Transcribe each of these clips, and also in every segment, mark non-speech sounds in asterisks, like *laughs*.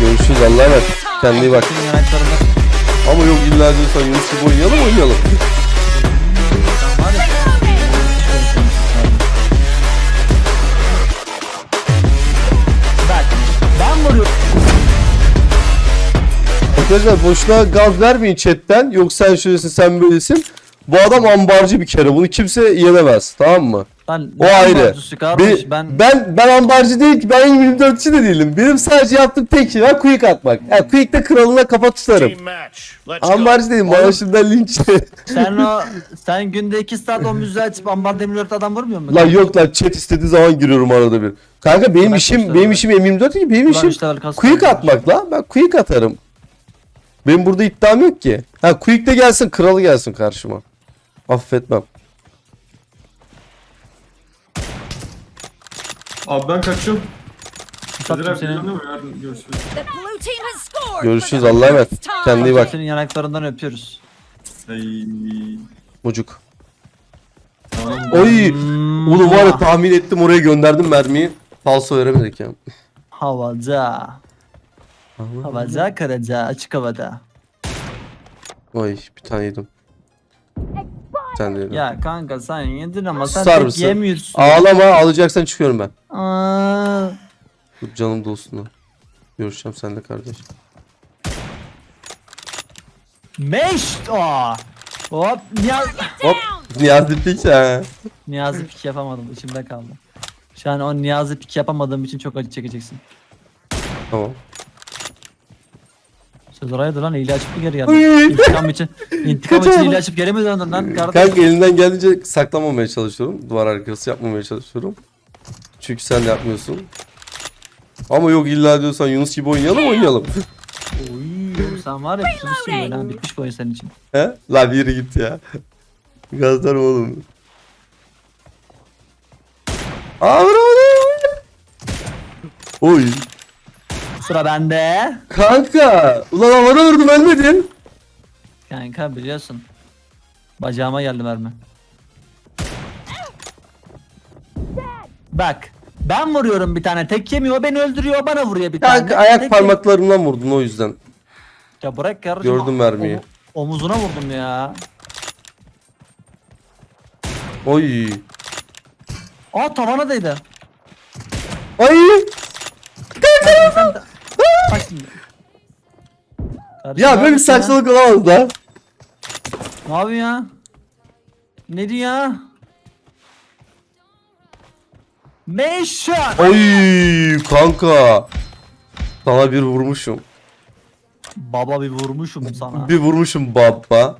Görüşürüz Allah'a emanet. Kendine iyi bak. Ama yok illa diyorsan Yunus gibi oynayalım oynayalım. Arkadaşlar boşuna gaz vermeyin chatten. Yok sen şöylesin sen böylesin. Bu adam ambarcı bir kere. Bunu kimse yenemez. Tamam mı? Ben O ayrı. Bir- ben, ben ben ambarcı değil ki. Ben 24'çü de değilim. Benim sadece yaptığım tek şey var quick atmak. Yani quick'te kralına kafa tutarım. Ambarcı değilim. Bana şimdiden linç. sen o *laughs* sen günde 2 saat o müziği açıp ambar demirört adam vurmuyor musun? lan yok lan chat istediği zaman giriyorum arada bir. Kanka benim Bırak işim benim işim M24 değil benim işim quick atmak lan. Ben quick atarım. Benim burada iddiam yok ki. Ha quick de gelsin kralı gelsin karşıma. Affetmem. Abi ben kaçıyorum. Kadir Sattım abi? Yarın görüşürüz. Görüşürüz, Allah'a emanet. Kendine iyi bak. Senin yanaklarından öpüyoruz. Ay. Mucuk. Tamam. Oy. Hmm. Var ya tahmin ettim oraya gönderdim mermiyi. Falso veremedik ya. Havada. Havada karaca açık havada. Oy bir tane yedim. Tane yedim. Ya kanka sen yedin ama sen Susar tek mısın? yemiyorsun. Ağlama alacaksan çıkıyorum ben. Aa. Dur canım dostuna. Görüşeceğim seninle kardeş. Meş. Aa. Hop. Niyaz... Hop. Niyazi Pik ha. Niyazi pik yapamadım. içimde kaldı. Şu an o Niyazi pik yapamadığım için çok acı çekeceksin. Tamam. Dur lan hile açıp geri geldin? İntikam için. *laughs* İntikam için hile açıp geri mi döndün lan kardeşim? Kanka elinden geldiğince saklamamaya çalışıyorum. Duvar arkası yapmamaya çalışıyorum. Çünkü sen de yapmıyorsun. Ama yok illa diyorsan Yunus gibi oynayalım oynayalım. Oy, sen var ya sürüsün böyle ha bitmiş bu oyun senin için. He? Lan yere git ya. Gazlar oğlum. Aa bravo. Oy. Sıra bende. Kanka. Ulan havada vurdum ölmedin. Kanka biliyorsun. Bacağıma geldi mermi. Bak. Ben vuruyorum bir tane tek yemiyor beni öldürüyor bana vuruyor bir tane. Kanka ayak Tek parmaklarımdan vurdun o yüzden. Ya bırak kardeşim. Gördüm mermiyi. Omu- omuzuna vurdum ya. Oy. Aa tavana değdi. Ay. Bak şimdi. Ya böyle bir saçmalık olamaz da. Ne yapıyorsun ya? Ne diyor ya? Meşhur. Oy kanka. Sana bir vurmuşum. Baba bir vurmuşum sana. Bir vurmuşum baba.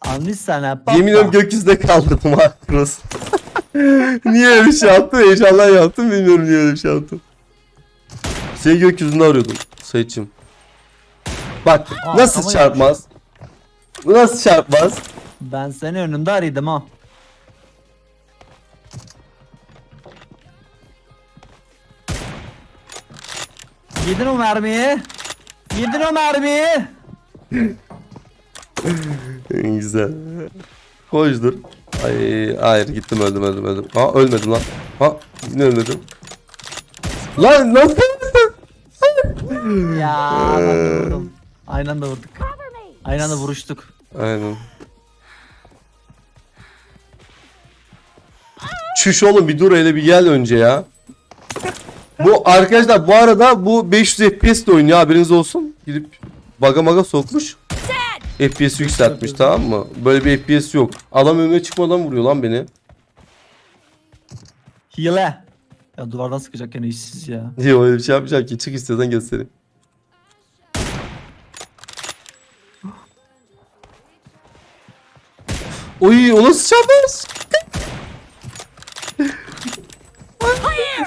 Anlis sana baba. Yemin ediyorum gökyüzünde kaldırdım ha Cross. *laughs* niye öyle bir şey yaptım? Heyecandan yaptım bilmiyorum niye öyle bir şey yaptım. Seni gökyüzünde arıyordum Sayıç'ım. Bak Aa, nasıl ama çarpmaz? Bu nasıl çarpmaz? Ben seni önünde arıyordum ha. Yedin o mermiyi. Yedin o mermiyi. *laughs* Güzel. Hoşdur. Ay hayır gittim öldüm öldüm öldüm. Ha ölmedim lan. Ha yine ölmedim. Lan nasıl Ya ben de vurdum. Aynı anda vurduk. Aynı anda vuruştuk. Aynen. Çüş oğlum bir dur hele bir gel önce ya. Bu arkadaşlar bu arada bu 500 FPS de oynuyor haberiniz olsun. Gidip baga maga sokmuş. FPS'i yükseltmiş tamam mı? Böyle bir FPS yok. Adam önüne çıkmadan vuruyor lan beni. Hile. Ya duvardan sıkacak gene işsiz ya. Diye öyle bir şey yapmayacak ki çık istiyorsan göstereyim. Oy o nasıl çarpar?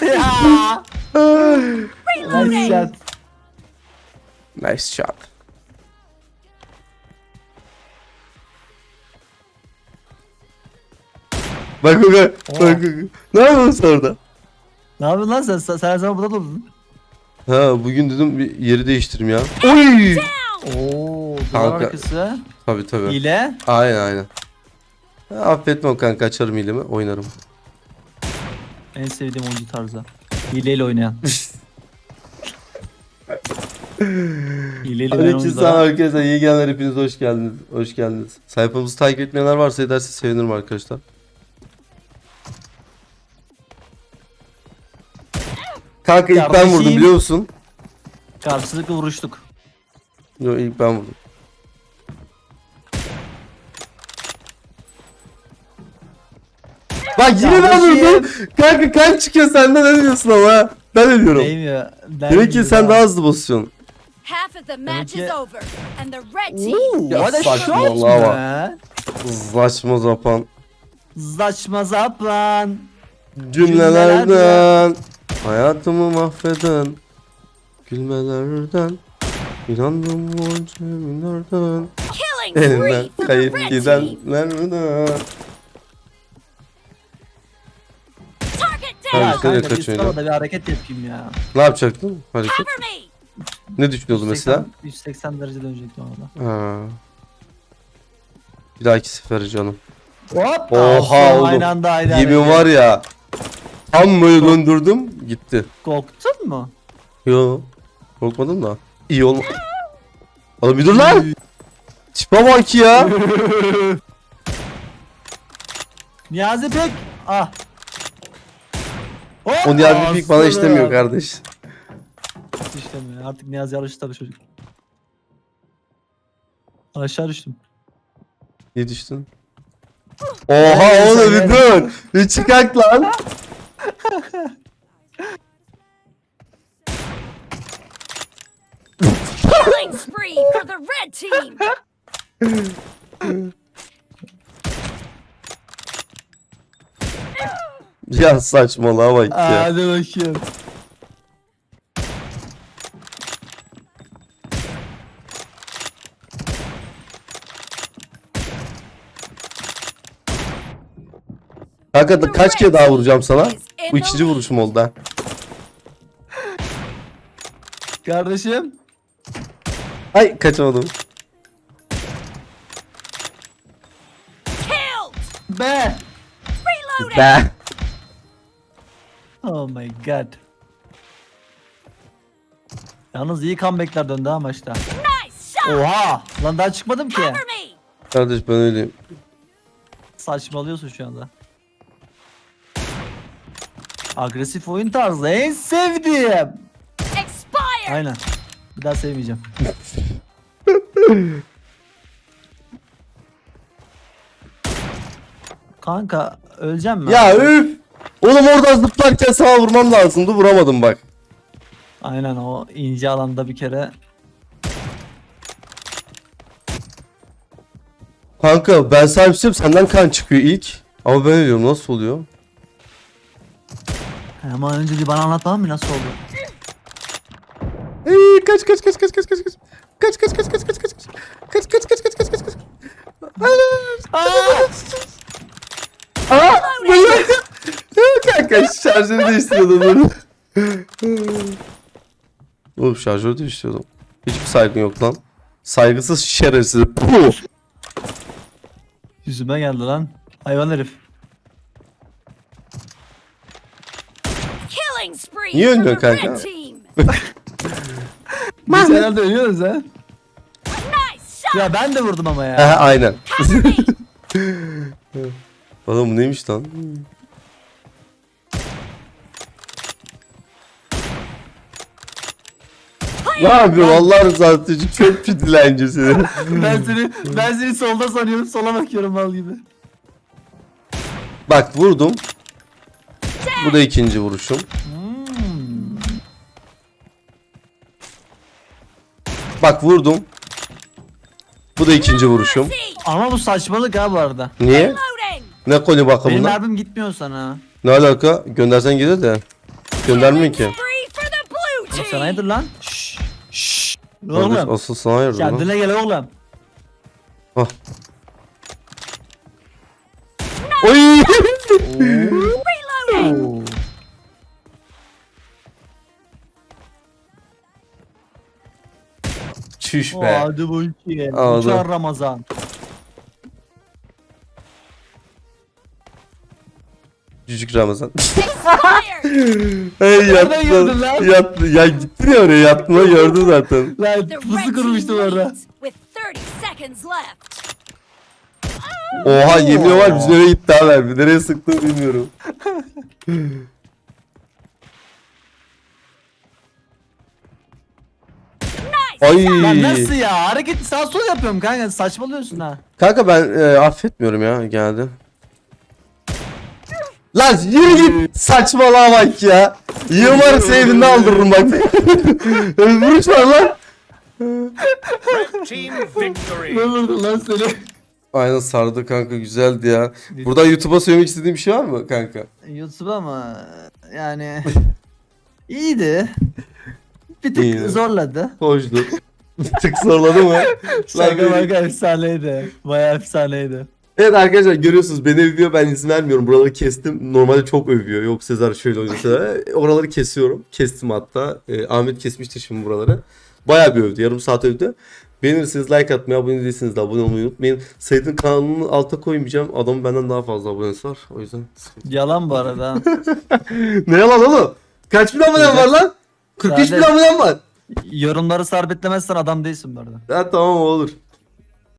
ya. Nice shot. Nice shot. Bak bak bak. Bak, bak. Ne yapıyorsun sen orada? Ne yapıyorsun lan sen? Sen, sen her zaman burada durdun. Ha bugün dedim bir yeri değiştireyim ya. Oy! Oo, duvar Kanka. arkası. Tabi tabi. Hile. Aynen aynen. Affetmem kanka açarım hilemi oynarım. En sevdiğim oyuncu tarzı. Hileyle oynayan. *laughs* Hileyle oynayan Aleykümselam arkadaşlar. İyi gelenler hepiniz hoş geldiniz. Hoş geldiniz. Sayfamızı takip etmeyenler varsa ederse sevinirim arkadaşlar. Kanka ilk ben Kardeşim. vurdum biliyor musun? Karşılıklı vuruştuk. Yok ilk ben vurdum. Bak yine ben vurdum. Kanka kaç çıkıyor senden ne diyorsun ama? Ben ölüyorum. Değmiyor. Demek ki sen daha hızlı basıyorsun. Half of the match is over, and the red team Ya What a saçmalama shot bak. Saçma sapan Saçma sapan. cümlelerden hayatımı mahveden gülmelerden inandım o cümlelerden the kayıp red team. gidenlerden Target Hadi Ya bir hareket yapayım ya. ne yapacaktın hareket ne düşünüyordun mesela 180, 180 derece dönecektim orada. ha. bir dahaki sefer canım Hop. Oha oğlum. Aynı anda aynı yemin hareket. var ya tam böyle döndürdüm gitti Korktun mu? yo korkmadım da iyi olma oğlum bir dur lan tipe bak ya *laughs* Niyazi Pek. Ah. Hop. O Niyazi Pik bana işlemiyor kardeş. İşlemiyor. Artık Niyazi alıştı tabii çocuk. Aşağı düştüm. Niye düştün? Oha oğlum bir dur. Bir çıkak lan. Killing spree for the red team. *laughs* Ya saçmalama bak ya. Hadi bakayım. Kanka da kaç kere daha vuracağım sana? Bu ikinci vuruşum oldu ha. Kardeşim. Ay kaçamadım. Be. Be. Oh my god. Yalnız iyi comebackler döndü ha maçta. Nice shot. Oha! Lan daha çıkmadım ki. Cover me. Kardeş ben öyleyim. Saçmalıyorsun şu anda. Agresif oyun tarzı en sevdiğim. Expired. Aynen. Bir daha sevmeyeceğim. *laughs* Kanka öleceğim mi? Ya üf. Oğlum oradan zıplarken sağa vurmam lazımdı vuramadım bak. Aynen o ince alanda bir kere. Kanka ben şey söyleyeyim, senden kan çıkıyor ilk. Ama ben ölüyorum nasıl oluyor? Ama önce bir bana anlatmam mı nasıl oldu? Ey, kaç kaç kaç kaç kaç kaç kaç. Kaç kaç kaç kaç kaç kaç kaç. Kaç kaç kaç kaç kaç kaç kaç. Aa! Böyle. Kanka şarjörü değiştiriyordum bunu. Oğlum şarjörü değiştiriyordum. Hiçbir saygın yok lan. Saygısız şerefsiz. Puh! Yüzüme geldi lan. Hayvan herif. Killing spree Niye ölmüyorsun kanka? *laughs* Biz herhalde ölüyoruz ha. Ya ben de vurdum ama ya. Aha, aynen. *laughs* Oğlum bu neymiş lan? Ne yapıyorsun Allah rızası için çok pis dilencesi. *laughs* ben seni ben seni solda sanıyorum sola bakıyorum mal gibi. Bak vurdum. Bu da ikinci vuruşum. Hmm. Bak vurdum. Bu da ikinci vuruşum. Ama bu saçmalık ha bu arada. Niye? Ne konu Benim bakımından? mermim gitmiyor sana. Ne alaka? Göndersen gelir de. Göndermiyor ki. Oğlum sen hayırdır lan? Şşş. Şşş. Kardeş, Oğlum. asıl sana ayırdım lan. Kendine gel oğlum. Oy! Reloading. Oo. Çüş be. Hadi bakayım. Aldı. Uçar Ramazan. Cücük Ramazan. *laughs* *laughs* Hey Nereden lan? yattı. Yattı. Ya gittin ya oraya yattığını gördüm zaten. *laughs* Lan pusu kurmuştum orada. leads with 30 seconds left. Oha yemin var bizim eve gitti abi. Nereye sıktığını bilmiyorum. Ay. Lan nasıl ya? Hareketi sağ sol yapıyorum kanka. Saçmalıyorsun ha. Kanka ben e, affetmiyorum ya geldi. Lan yürü git saçmalığa bak ya. Yılmar sevdiğinde aldırırım bak. *laughs* Vuruş var lan. Team victory. Ne vurdun lan seni? Aynen sardı kanka güzeldi ya. Buradan YouTube'a söylemek istediğim bir şey var mı kanka? YouTube'a mı? Yani *laughs* iyiydi. Bir tık İyiydi. zorladı. Hoştu. Bir tık zorladı mı? Lan Şaka baka efsaneydi. Bayağı efsaneydi. Evet arkadaşlar görüyorsunuz beni övüyor ben izin vermiyorum. Buraları kestim. Normalde çok övüyor. Yok Sezar şöyle oynasa. E, Oraları kesiyorum. Kestim hatta. E, Ahmet kesmişti şimdi buraları. Bayağı bir övdü. Yarım saat övdü. Beğenirseniz like atmayı, abone değilseniz de abone olmayı unutmayın. Sait'in kanalını alta koymayacağım. Adamın benden daha fazla abonesi var. O yüzden. Yalan bu arada. *laughs* ne yalan oğlum? Kaç bin abonen var lan? 45 bin abonen var. Yorumları sabitlemezsen adam değilsin bu arada. Ha tamam olur.